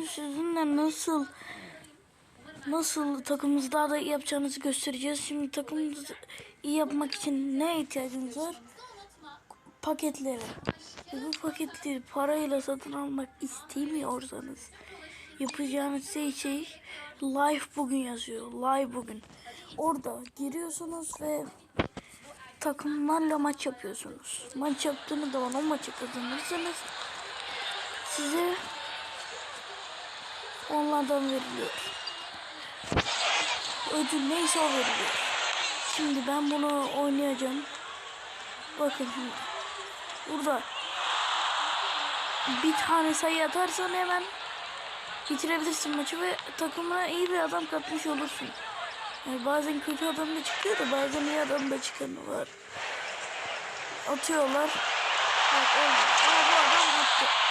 bugün sizinle nasıl nasıl takımımızı daha da iyi yapacağınızı göstereceğiz. Şimdi takımımızı iyi yapmak için ne ihtiyacınız var? Paketleri. Bu paketleri parayla satın almak istemiyorsanız yapacağınız şey, şey live bugün yazıyor. Live bugün. Orada giriyorsunuz ve takımlarla maç yapıyorsunuz. Maç yaptığınız zaman o maçı kazanırsanız size onlardan veriliyor. Ödül neyse o veriliyor. Şimdi ben bunu oynayacağım. Bakın şimdi. Burada bir tane sayı atarsan hemen bitirebilirsin maçı ve takımına iyi bir adam katmış olursun. Yani bazen kötü adam da çıkıyor da bazen iyi adam da çıkanı var. Atıyorlar. Bak oldu. Ama bu adam attı.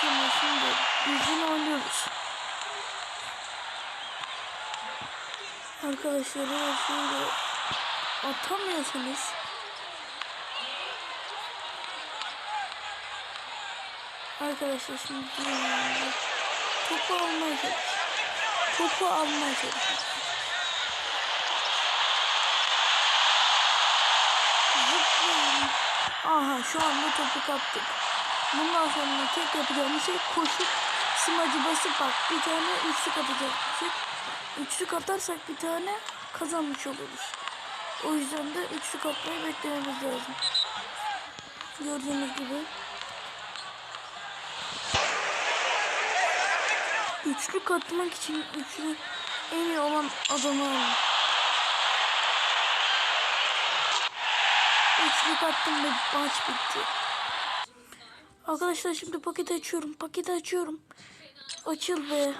Sonra şimdi düzgün oynuyoruz. Arkadaşlar şöyle atamıyorsanız Arkadaşlar şimdi topu almaya çalış. Topu almaya çalış. Zıplayın. Aha şu anda topu kaptık. Bundan sonra tek yapacağımız şey koşup smacı basıp bak bir tane üçlük atacakmışız. Üçlük atarsak bir tane kazanmış oluruz. O yüzden de üçlük atmayı beklememiz lazım. Gördüğünüz gibi. Üçlük atmak için üçlü en iyi olan adamı alın. Üçlük attım ve maç bitti. Arkadaşlar şimdi paketi açıyorum. Paketi açıyorum. Açıl be.